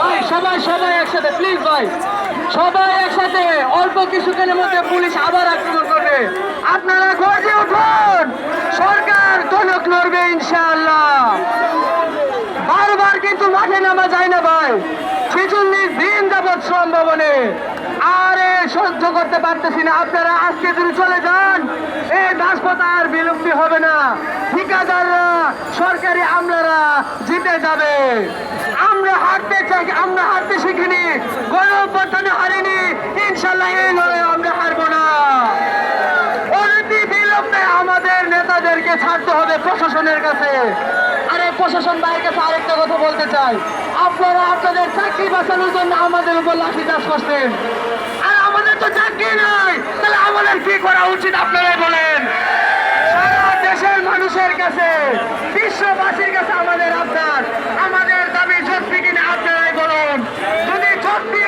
ভাই সবাই সবাই একসাথে প্লিজ ভাই। সবাই একসাথে, অল্প কিছুক্ষণের মধ্যে পুলিশ আবার আক্রমণ করবে। আপনারা গর্জে উঠুন। সরকার টনক লড়বে, ইনশাআল্লাহ। বারবার কিন্তু মাঠে নামা যায় না ভাই। ছেচল্লিশ দিন যাবৎ শ্রম ভবনে আরে সহ্য করতে পারতেছি না। আপনারা আজকে যদি চলে যান, এই রাজপথ আর বিলুপ্তি হবে না। ঠিকাদাররা, সরকারি আমলারা জিতে যাবে। আমরা হারতে চাই, আমরা হারতে শিখিনি। গণঅভ্যর্থনে হারিনি। ইনশাল্লাহ এই লড়াই আমরা হারবো না। আমাদের নেতাদেরকে ছাড়তে হবে প্রশাসনের কাছে। আরে, প্রশাসন ভাইয়ের কাছে আরেকটা কথা বলতে চাই। আপনারা আপনাদের চাকরি বাঁচানোর জন্য আমাদের উপর লাঠি চাষ করছেন। আর আমাদের তো চাকরি নাই। তাহলে আমাদের কি করা উচিত আপনারাই বলেন। মানুষের কাছে বিশ্ববাসীর কাছে আমাদের আপনার আমাদের দাবি সত্যি কিনা আপনারাই বলুন। যদি সত্যি